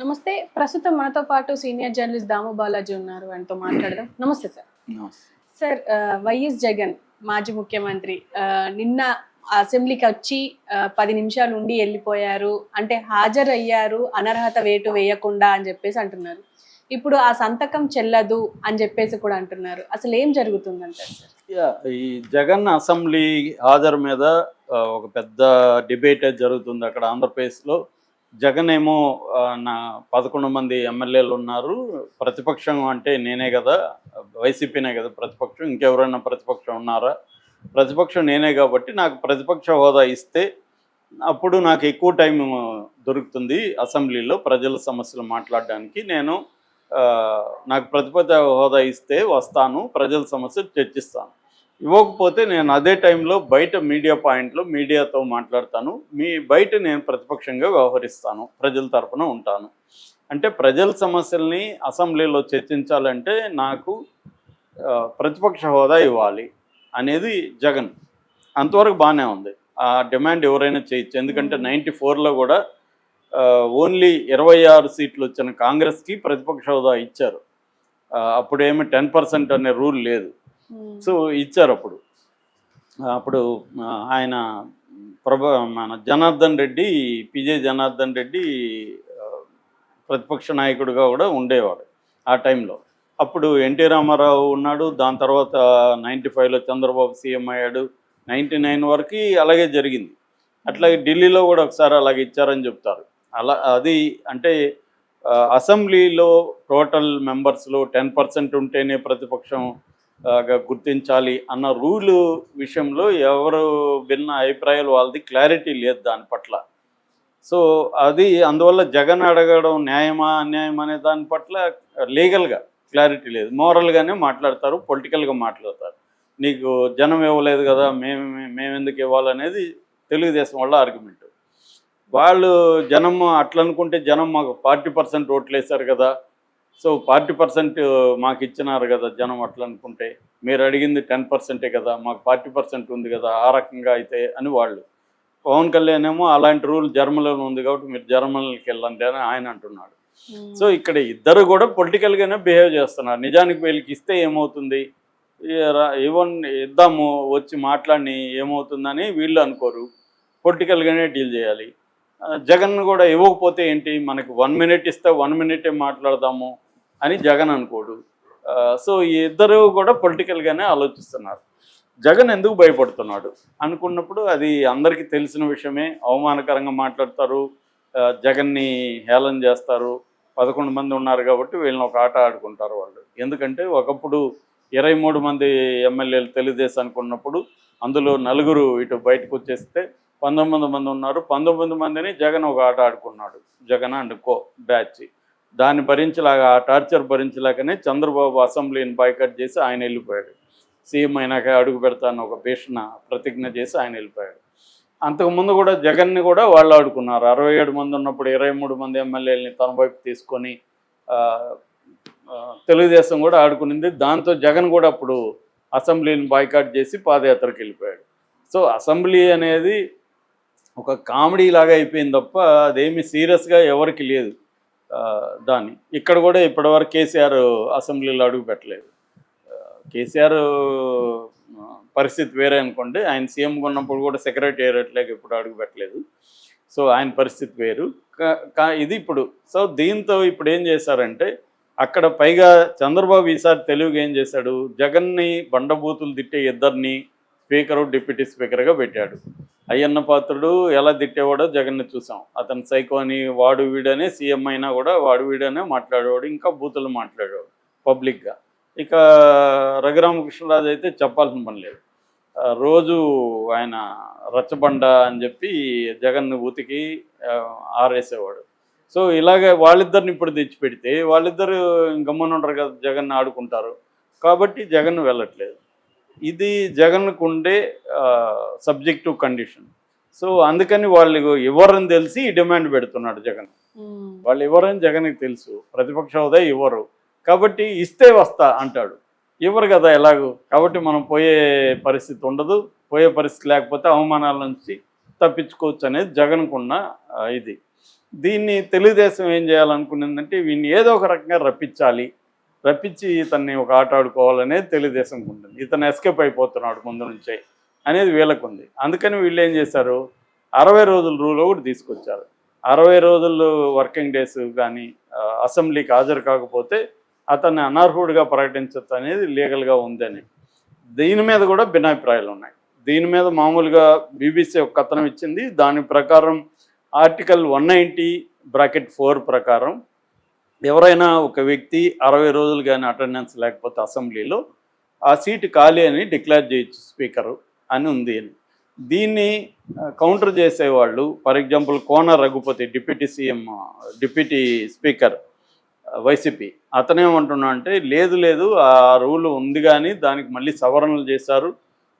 నమస్తే. ప్రస్తుతం మనతో పాటు సీనియర్ జర్నలిస్ట్ దాము బాలాజీ ఉన్నారు. ఆయనతో మాట్లాడదాం. నమస్తే సార్. సార్ వైఎస్ జగన్ మాజీ ముఖ్యమంత్రి నిన్న అసెంబ్లీకి వచ్చి పది నిమిషాలు ఉండి వెళ్ళిపోయారు. అంటే హాజరయ్యారు. అనర్హత వేటు వేయకుండా అని చెప్పేసి అంటున్నారు. ఇప్పుడు ఆ సంతకం చెల్లదు అని చెప్పేసి కూడా అంటున్నారు. అసలు ఏం జరుగుతుందంటారు సార్? ఈ జగన్ అసెంబ్లీ హాజరు మీద ఒక పెద్ద డిబేట్ జరుగుతుంది అక్కడ ఆంధ్రప్రదేశ్లో. జగన్ ఏమో నా పదకొండు మంది ఎమ్మెల్యేలు ఉన్నారు. ప్రతిపక్షం అంటే నేనే కదా వైసీపీనే కదా ప్రతిపక్షం ఇంకెవరైనా ప్రతిపక్షం ఉన్నారా? ప్రతిపక్షం నేనే కాబట్టి నాకు ప్రతిపక్ష హోదా ఇస్తే అప్పుడు నాకు ఎక్కువ టైం దొరుకుతుంది అసెంబ్లీలో ప్రజల సమస్యలు మాట్లాడడానికి. నేను నాకు ప్రతిపక్ష హోదా ఇస్తే వస్తాను ప్రజల సమస్యలు చర్చిస్తాను. ఇవ్వకపోతే నేను అదే టైంలో బయట మీడియా పాయింట్లో మీడియాతో మాట్లాడతాను. మీ బయట నేను ప్రతిపక్షంగా వ్యవహరిస్తాను. ప్రజల తరపున ఉంటాను. అంటే ప్రజల సమస్యల్ని అసెంబ్లీలో చర్చించాలంటే నాకు ప్రతిపక్ష హోదా ఇవ్వాలి అనేది జగన్. అంతవరకు బాగానే ఉంది. ఆ డిమాండ్ ఎవరైనా చేయొచ్చు. ఎందుకంటే నైంటీ ఫోర్లో కూడా ఓన్లీ ఇరవై ఆరు సీట్లు వచ్చిన కాంగ్రెస్కి ప్రతిపక్ష హోదా ఇచ్చారు. అప్పుడేమి టెన్ పర్సెంట్ అనే రూల్ లేదు. Hmm. సో ఇచ్చారు అప్పుడు. అప్పుడు ఆయన ప్రభ మన జనార్దన్ రెడ్డి పిజే జనార్దన్ రెడ్డి ప్రతిపక్ష నాయకుడిగా కూడా ఉండేవాడు ఆ టైంలో. అప్పుడు ఎన్టీ రామారావు ఉన్నాడు దాని తర్వాత నైంటీ ఫైవ్లో చంద్రబాబు సీఎం అయ్యాడు నైంటీ నైన్ వరకు అలాగే జరిగింది. అట్లాగే ఢిల్లీలో కూడా ఒకసారి అలాగే ఇచ్చారని చెప్తారు. అలా అది అంటే అసెంబ్లీలో టోటల్ మెంబర్స్లో టెన్ పర్సెంట్ ఉంటేనే ప్రతిపక్షం గుర్తించాలి అన్న రూల్ విషయంలో ఎవరు భిన్న అభిప్రాయాలు వాళ్ళది క్లారిటీ లేదు దాని పట్ల. సో అది అందువల్ల జగన్ అడగడం న్యాయమా అన్యాయమా అనే దాని పట్ల లీగల్గా క్లారిటీ లేదు. మోరల్గానే మాట్లాడతారు పొలిటికల్గా మాట్లాడతారు. నీకు జనం ఇవ్వలేదు కదా మేము మేము ఎందుకు ఇవ్వాలనేది తెలుగుదేశం వాళ్ళ ఆర్గ్యుమెంట్. వాళ్ళు జనం అట్లనుకుంటే జనం మాకు ఫార్టీ పర్సెంట్ ఓట్లు వేశారు కదా సో ఫార్టీ పర్సెంట్ మాకు ఇచ్చినారు కదా జనం అట్లా అనుకుంటే మీరు అడిగింది టెన్ పర్సెంటే కదా మాకు ఫార్టీ పర్సెంట్ ఉంది కదా ఆ రకంగా అయితే అని వాళ్ళు. పవన్ కళ్యాణ్ ఏమో అలాంటి రూల్ జర్మనీలో ఉంది కాబట్టి మీరు జర్మనీకి వెళ్ళండి అని ఆయన అంటున్నాడు. సో ఇక్కడ ఇద్దరు కూడా పొలిటికల్గానే బిహేవ్ చేస్తున్నారు. నిజానికి వీళ్ళకి ఇస్తే ఏమవుతుంది? ఈ రా- ఇవ్వండి ఇద్దాము వచ్చి మాట్లాడి ఏమవుతుందని వీళ్ళు అనుకోరు. పొలిటికల్గానే డీల్ చేయాలి. జగన్ కూడా ఇవ్వకపోతే ఏంటి? మనకి వన్ మినిట్ ఇస్తే వన్ మినిటే మాట్లాడదాము. అని జగన్ అనుకోడు. సో ఈ ఇద్దరు కూడా పొలిటికల్గానే ఆలోచిస్తున్నారు. జగన్ ఎందుకు భయపడుతున్నాడు? అనుకున్నప్పుడు అది అందరికీ తెలిసిన విషయమే. అవమానకరంగా మాట్లాడతారు. జగన్ని హేళన చేస్తారు. పదకొండు మంది ఉన్నారు కాబట్టి వీళ్ళని ఒక ఆట ఆడుకుంటారు వాళ్ళు. ఎందుకంటే ఒకప్పుడు ఇరవై మూడు మంది ఎమ్మెల్యేలు తెలుగుదేశానికి ఉన్నప్పుడు అందులో నలుగురు ఇటు బయటకు వచ్చేస్తే పంతొమ్మిది మంది ఉన్నారు. పంతొమ్మిది మందిని జగన్ ఒక ఆట ఆడుకున్నాడు. Jagan and co batch. దాన్ని భరించలేక ఆ టార్చర్ భరించలేకనే చంద్రబాబు అసెంబ్లీని బాయ్కట్ చేసి ఆయన వెళ్ళిపోయాడు. సీఎం అయినాక అడుగు పెడతాను ఒక భీషణ ప్రతిజ్ఞ చేసి ఆయన వెళ్ళిపోయాడు. అంతకుముందు కూడా జగన్ని కూడా వాళ్ళు ఆడుకున్నారు. అరవై ఏడు మంది ఉన్నప్పుడు ఇరవై మూడు మంది ఎమ్మెల్యేలని తన వైపు తీసుకొని తెలుగుదేశం కూడా ఆడుకునింది. దాంతో జగన్ కూడా అప్పుడు అసెంబ్లీని బాయ్కాట్ చేసి పాదయాత్రకు వెళ్ళిపోయాడు. సో అసెంబ్లీ అనేది ఒక కామెడీ లాగా అయిపోయింది తప్ప అదేమి సీరియస్గా ఎవరికి లేదు. దాన్ని. ఇక్కడ కూడా ఇప్పటివరకు కేసీఆర్ అసెంబ్లీలో అడుగు పెట్టలేదు. కేసీఆర్ పరిస్థితి వేరే అనుకోండి. ఆయన సీఎంగా ఉన్నప్పుడు కూడా సెక్రటేరియట్లోకి ఇప్పుడు అడుగు పెట్టలేదు. సో ఆయన పరిస్థితి వేరు. కా- కా- ఇది ఇప్పుడు. సో దీంతో ఇప్పుడు ఏం చేశారంటే అక్కడ పైగా చంద్రబాబు ఈసారి తెలుగుగా ఏం చేశాడు? జగన్ని బండబూతులు తిట్టే ఇద్దరిని స్పీకరు డిప్యూటీ స్పీకర్గా పెట్టాడు. అయ్యన్న పాత్రుడు ఎలా తిట్టేవాడో జగన్ని చూసాం. అతను సైకో అని వాడు వీడనే సీఎం అయినా కూడా వాడు వీడనే మాట్లాడేవాడు ఇంకా బూతులు మాట్లాడేవాడు పబ్లిక్గా ఇక రఘురామకృష్ణరాజు అయితే చెప్పాల్సిన పని లేదు. రోజు ఆయన రచ్చబండ అని చెప్పి జగన్ ఊతికి ఆరేసేవాడు. సో ఇలాగే వాళ్ళిద్దరిని ఇప్పుడు తెచ్చిపెడితే వాళ్ళిద్దరు గమ్మనుంటారు కదా జగన్ ఆడుకుంటారు. కాబట్టి జగన్ వెళ్ళట్లేదు. ఇది జగన్కు ఉండే సబ్జెక్టివ్ కండిషన్ సో అందుకని వాళ్ళు ఇవ్వరని తెలిసి డిమాండ్ పెడుతున్నాడు జగన్. వాళ్ళు ఇవ్వరని జగన్కి తెలుసు. ప్రతిపక్ష హోదా ఇవ్వరు కాబట్టి ఇస్తే వస్తా అంటాడు. ఇవ్వరు కదా ఎలాగో? కాబట్టి మనం పోయే పరిస్థితి ఉండదు. పోయే పరిస్థితి లేకపోతే అవమానాల నుంచి తప్పించుకోవచ్చు అనేది జగన్కున్న ఇది. దీన్ని తెలుగుదేశం ఏం చేయాలనుకున్నదంటే వీడిని ఏదో ఒక రకంగా రప్పించాలి. రప్పించి ఇతన్ని ఒక ఆట ఆడుకోవాలనేది తెలుగుదేశం ఉంటుంది. ఇతను ఎస్కేప్ అయిపోతున్నాడు ముందు నుంచే అనేది వీళ్ళకు ఉంది అందుకని వీళ్ళు ఏం చేశారు? అరవై రోజుల రూల్ ఒకటి తీసుకొచ్చారు. అరవై రోజులు వర్కింగ్ డేస్ కానీ అసెంబ్లీకి హాజరు కాకపోతే అతన్ని అనర్హుడిగా ప్రకటించచ్చు అనేది లీగల్గా ఉందని దీని మీద కూడా భిన్నాభిప్రాయాలు ఉన్నాయి. దీని మీద మామూలుగా బీబీసీ ఒక కథనం ఇచ్చింది. దాని ప్రకారం article one ninety bracket four ప్రకారం ఎవరైనా ఒక వ్యక్తి అరవై రోజులు కానీ అటెండెన్స్ లేకపోతే అసెంబ్లీలో ఆ సీటు ఖాళీ అని డిక్లేర్ చేయొచ్చు స్పీకరు అని ఉంది. అని దీన్ని కౌంటర్ చేసేవాళ్ళు for example Kona Raghupathi deputy CM deputy speaker YCP. అతనేమంటున్నా అంటే లేదు లేదు ఆ రూల్ ఉంది కానీ దానికి మళ్ళీ సవరణలు చేశారు.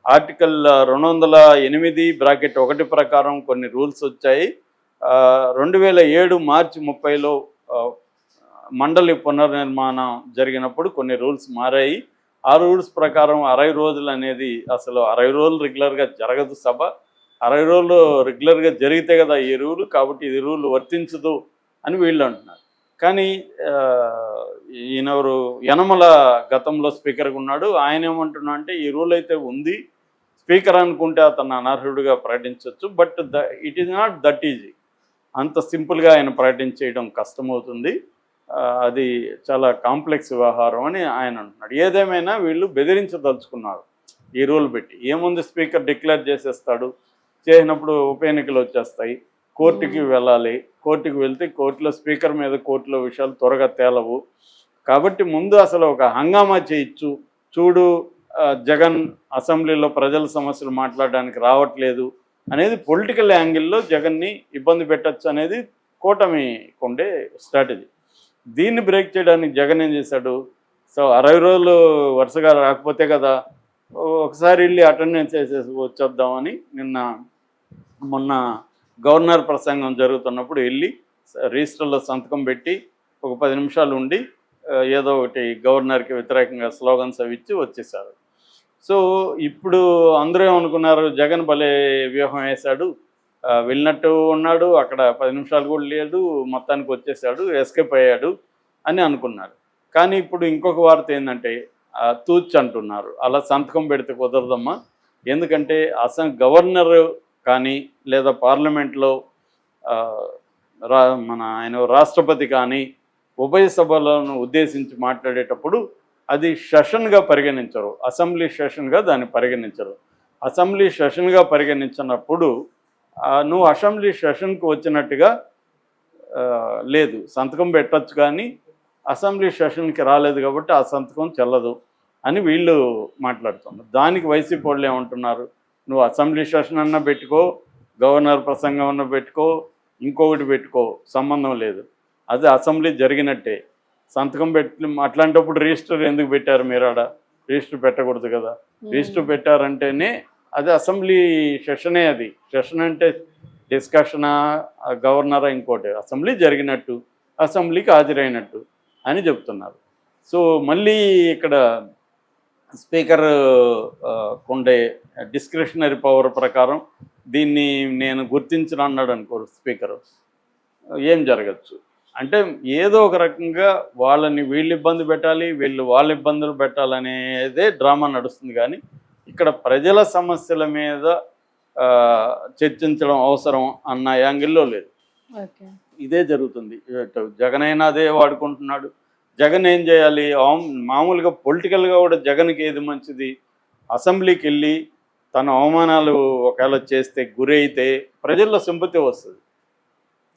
ఆర్టికల్ రెండు వందల ఎనిమిది బ్రాకెట్ ఒకటి ప్రకారం కొన్ని రూల్స్ వచ్చాయి. రెండు వేల ఏడు మార్చి ముప్పైలో మండలి పునర్నిర్మాణం జరిగినప్పుడు కొన్ని రూల్స్ మారాయి. ఆ రూల్స్ ప్రకారం అరవై రోజులు అనేది అసలు అరవై రోజులు రెగ్యులర్గా జరగదు సభ. అరవై రోజులు రెగ్యులర్గా జరిగితే కదా ఈ రూలు కాబట్టి ఇది రూల్ వర్తించదు అని వీళ్ళు అంటున్నారు. కానీ ఈయనవరు యనమల గతంలో స్పీకర్గా ఉన్నాడు. ఆయన ఏమంటున్నా అంటే ఈ రూల్ అయితే ఉంది. స్పీకర్ అనుకుంటే అతను అనర్హుడిగా ప్రకటించవచ్చు but the it is not that easy. అంత సింపుల్గా ఆయన ప్రకటించేయడం కష్టమవుతుంది. అది చాలా కాంప్లెక్స్ వ్యవహారం అని ఆయన అంటున్నాడు. ఏదేమైనా వీళ్ళు బెదిరించదలుచుకున్నారు. ఈ రూల్ పెట్టి. ఏముంది స్పీకర్ డిక్లేర్ చేసేస్తాడు? చేసినప్పుడు ఉప ఎన్నికలు వచ్చేస్తాయి. కోర్టుకి వెళ్ళాలి. కోర్టుకి వెళ్తే కోర్టులో స్పీకర్ మీద కోర్టులో విషయాలు త్వరగా తేలవు. కాబట్టి ముందు అసలు ఒక హంగామా చేయొచ్చు. చూడు జగన్ అసెంబ్లీలో ప్రజల సమస్యలు మాట్లాడడానికి రావట్లేదు అనేది పొలిటికల్ యాంగిల్లో జగన్ని ఇబ్బంది పెట్టచ్చు అనేది కూటమి ఉండే స్ట్రాటజీ. దీన్ని బ్రేక్ చేయడానికి జగన్ ఏం చేశాడు? సో అరవై రోజులు వరుసగా రాకపోతే కదా ఒకసారి వెళ్ళి అటెండెన్స్ వేసేసి వచ్చేద్దామని నిన్న మొన్న గవర్నర్ ప్రసంగం జరుగుతున్నప్పుడు వెళ్ళి రిజిస్టర్లో సంతకం పెట్టి ఒక పది నిమిషాలు ఉండి ఏదో ఒకటి గవర్నర్కి వ్యతిరేకంగా స్లోగన్స్ అవి ఇచ్చి వచ్చేసారు సో ఇప్పుడు అందరూ ఏమనుకున్నారు? జగన్ భలే వ్యూహం వేశాడు. వెళ్ళినట్టు ఉన్నాడు. అక్కడ పది నిమిషాలు కూడా లేడు మొత్తానికి వచ్చేసాడు. ఎస్కేప్ అయ్యాడు అని అనుకున్నారు. కానీ ఇప్పుడు ఇంకొక వార్త ఏంటంటే తూచ్ అంటున్నారు. అలా సంతకం పెడితే కుదరదమ్మా. ఎందుకంటే అసలు గవర్నర్ కానీ లేదా పార్లమెంట్లో రా మన ఆయన రాష్ట్రపతి కానీ ఉభయ సభలను ఉద్దేశించి మాట్లాడేటప్పుడు అది సెషన్గా పరిగణించరు. అసెంబ్లీ సెషన్గా దాన్ని పరిగణించరు. అసెంబ్లీ సెషన్గా పరిగణించినప్పుడు నువ్వు అసెంబ్లీ సెషన్కి వచ్చినట్టుగా లేదు. సంతకం పెట్టచ్చు కానీ అసెంబ్లీ సెషన్కి రాలేదు కాబట్టి ఆ సంతకం చెల్లదు అని వీళ్ళు మాట్లాడుతున్నారు. దానికి వైసీపీ వాళ్ళు ఏమంటున్నారు? నువ్వు అసెంబ్లీ సెషన్ అన్నా పెట్టుకో గవర్నర్ ప్రసంగం అన్నా పెట్టుకో ఇంకొకటి పెట్టుకో సంబంధం లేదు. అది అసెంబ్లీ జరిగినట్టే. సంతకం పెట్టి అట్లాంటప్పుడు రిజిస్టర్ ఎందుకు పెట్టారు మీరు ఆడ రిజిస్టర్ పెట్టకూడదు కదా. రిజిస్టర్ పెట్టారంటేనే అది అసెంబ్లీ సెషనే అది. సెషన్ అంటే డిస్కషనా గవర్నరా ఇంకోటి. అసెంబ్లీ జరిగినట్టు అసెంబ్లీకి హాజరైనట్టు అని చెప్తున్నారు. సో మళ్ళీ ఇక్కడ స్పీకర్ ఉండే డిస్క్రిషనరీ పవర్ ప్రకారం దీన్ని నేను గుర్తించను అన్నాడు అనుకోరు స్పీకర్. ఏం జరగచ్చు? అంటే ఏదో ఒక రకంగా వాళ్ళని వీళ్ళు ఇబ్బంది పెట్టాలి వీళ్ళు వాళ్ళ ఇబ్బందులు పెట్టాలనేదే డ్రామా నడుస్తుంది కానీ ఇక్కడ ప్రజల సమస్యల మీద చర్చించడం అవసరం అన్న యాంగిల్లో లేదు. ఇదే జరుగుతుంది. జగన్ అయినా అదే వాడుకుంటున్నాడు. జగన్ ఏం చేయాలి? మామూలుగా పొలిటికల్గా కూడా జగన్కి ఏది మంచిది? అసెంబ్లీకి వెళ్ళి తన అవమానాలు ఒకవేళ చేస్తే గురి అయితే ప్రజల్లో సింపతి వస్తుంది.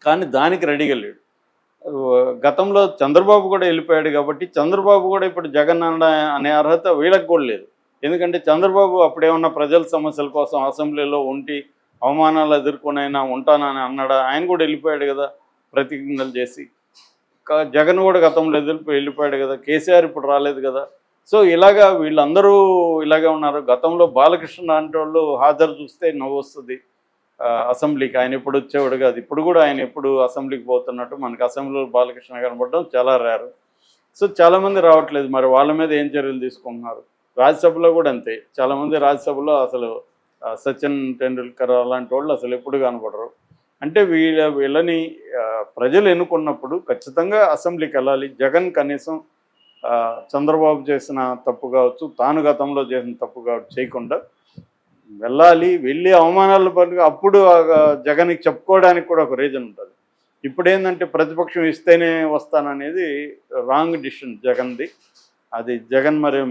కానీ దానికి రెడీగా లేడు. గతంలో చంద్రబాబు కూడా వెళ్ళిపోయాడు కాబట్టి చంద్రబాబు కూడా ఇప్పుడు జగన్ అన్న అనే అర్హత వీళ్ళకి కూడా లేదు. ఎందుకంటే చంద్రబాబు అప్పుడేమన్నా ప్రజల సమస్యల కోసం అసెంబ్లీలో ఉండి అవమానాలు ఎదుర్కొనైనా ఉంటానని అన్నాడా? ఆయన కూడా వెళ్ళిపోయాడు కదా ప్రతిజ్ఞలు చేసి. జగన్ కూడా గతంలో ఎదుర్కొ వెళ్ళిపోయాడు కదా కేసీఆర్ ఇప్పుడు రాలేదు కదా. సో ఇలాగా వీళ్ళందరూ ఇలాగే ఉన్నారు. గతంలో బాలకృష్ణ లాంటి వాళ్ళు హాజరు చూస్తే నవ్వు వస్తుంది. అసెంబ్లీకి ఆయన ఎప్పుడు వచ్చేవాడు కాదు. ఇప్పుడు కూడా ఆయన ఎప్పుడు అసెంబ్లీకి పోతున్నట్టు మనకి అసెంబ్లీలో బాలకృష్ణ కనపడడం చాలా రేరు. సో చాలామంది రావట్లేదు. మరి వాళ్ళ మీద ఏం చర్యలు తీసుకుంటున్నారు? రాజ్యసభలో కూడా అంతే. చాలామంది రాజ్యసభలో అసలు సచిన్ టెండూల్కర్ అలాంటి వాళ్ళు అసలు ఎప్పుడు కనపడరు. అంటే వీళ్ళ వీళ్ళని ప్రజలు ఎన్నుకున్నప్పుడు ఖచ్చితంగా అసెంబ్లీకి వెళ్ళాలి. జగన్ కనీసం చంద్రబాబు చేసిన తప్పు కావచ్చు తాను గతంలో చేసిన తప్పు కావచ్చు చేయకుండా వెళ్ళాలి వెళ్ళి అవమానాలు పడి అప్పుడు జగన్కి చెప్పుకోవడానికి కూడా ఒక రీజన్ ఉంటుంది. ఇప్పుడు ఏంటంటే ప్రతిపక్షం ఇస్తేనే వస్తాననేది రాంగ్ డిసిషన్ జగన్ది. అది జగన్ మరి